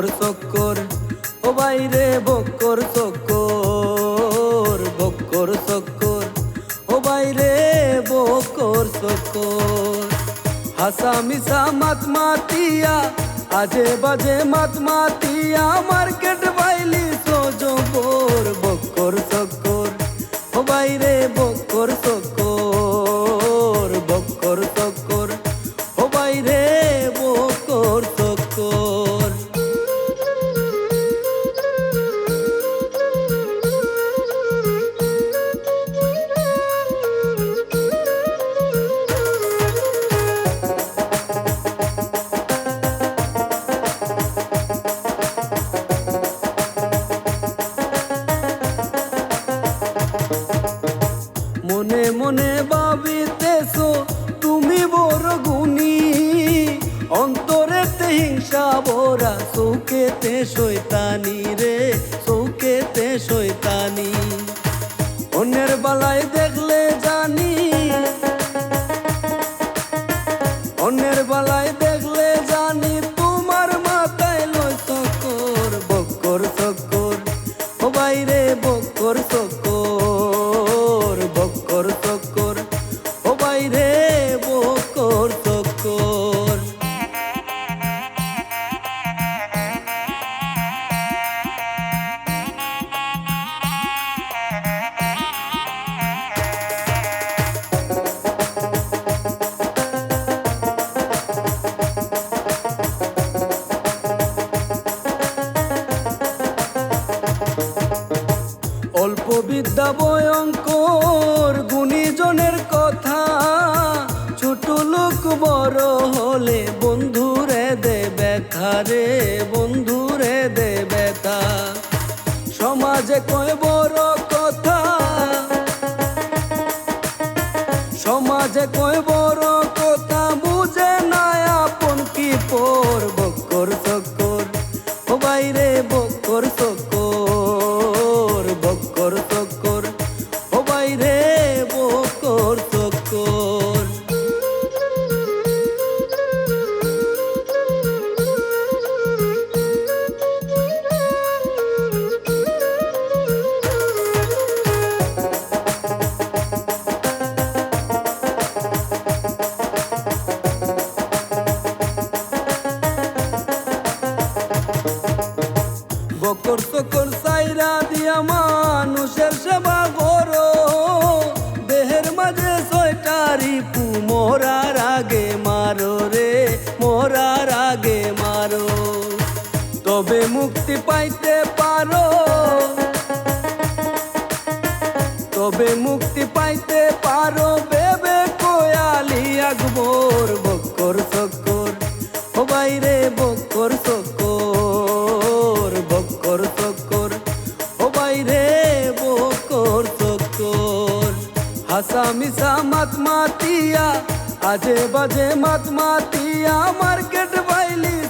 বকর চক্কর, ও বাইরে বকর চক্কর বকর চক্কর, ও বাইরে বকর চক্কর। হাসা মিশা মাত মাতিয়া আজে বাজে মাত মাতিয়া মার্কেট বাইলি সোজো বকর বক্কর ও বাইরে বকর চক্কর। ভরা চৌকেতে শৈতানি রে, চৌকেতে শৈতানি অন্যের বালায় দেখলে জানি। অন্যের বালায় দেখলে জানি তোমার মাথায় লয় চক্কর বকর চক্কর। ও বাইরে বকর চক্কর। বিদ্যা ভয়ঙ্কর, গুণীজনের কথা। ছোট লোক বড় হলে বন্ধুরে দে ব্যথা রে, বন্ধুরে দে ব্যথা। সমাজে কয় বড় কথা, সমাজে কয় মানুষের সেবা করো। দেহের মাঝে পু আগে মারো রে, মোরার আগে মারো। তবে মুক্তি পাইতে পারো। তবে মুক্তি পাইতে পারো হাসা মিশা মাত মাতিয়া আজে বাজে মাত মাতিয়া মার্কেট বাইলি সোজবর